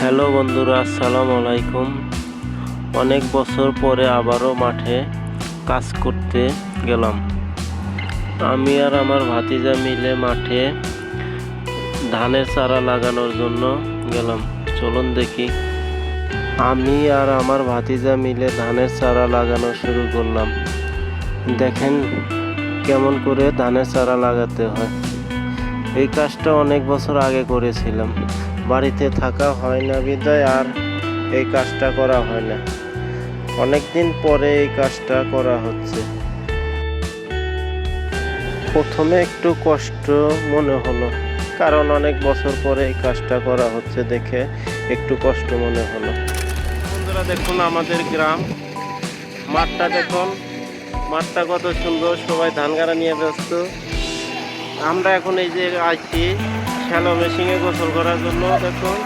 Hello বন্ধুরা, আসসালামু আলাইকুম। অনেক বছর পরে আবারও মাঠে কাজ করতে গেলাম। আমি আর আমার ভাতিজা মিলে মাঠে ধানের চারা লাগানোর জন্য গেলাম। চলুন দেখি। আমি আর আমার ভাতিজা মিলে ধানের চারা লাগানো শুরু করলাম। দেখেন কেমন করে ধানের চারা লাগাতে হয়। এই কাজটা অনেক বছর আগে করেছিলাম। বাড়িতে থাকা হয় না বিদায়, আর এই কাজটা করা হয় না। অনেক দিন পরে এই কাজটা করা হচ্ছে। প্রথমে একটু কষ্ট মনে হলো, কারণ অনেক বছর পরে এই কাজটা করা হচ্ছে দেখে একটু কষ্ট মনে হলো। বন্ধুরা, দেখুন আমাদের গ্রাম। মাঠটা দেখুন। মাঠটা কত সুন্দর, সবাই ধান গাড়া নিয়ে ব্যস্ত। আমরা এখন এই যে আছি শ্যালো মেশিনে গোসল করার জন্য, দেখুন।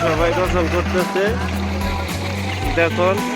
সবাই গোসল করতেছে। দেখুন।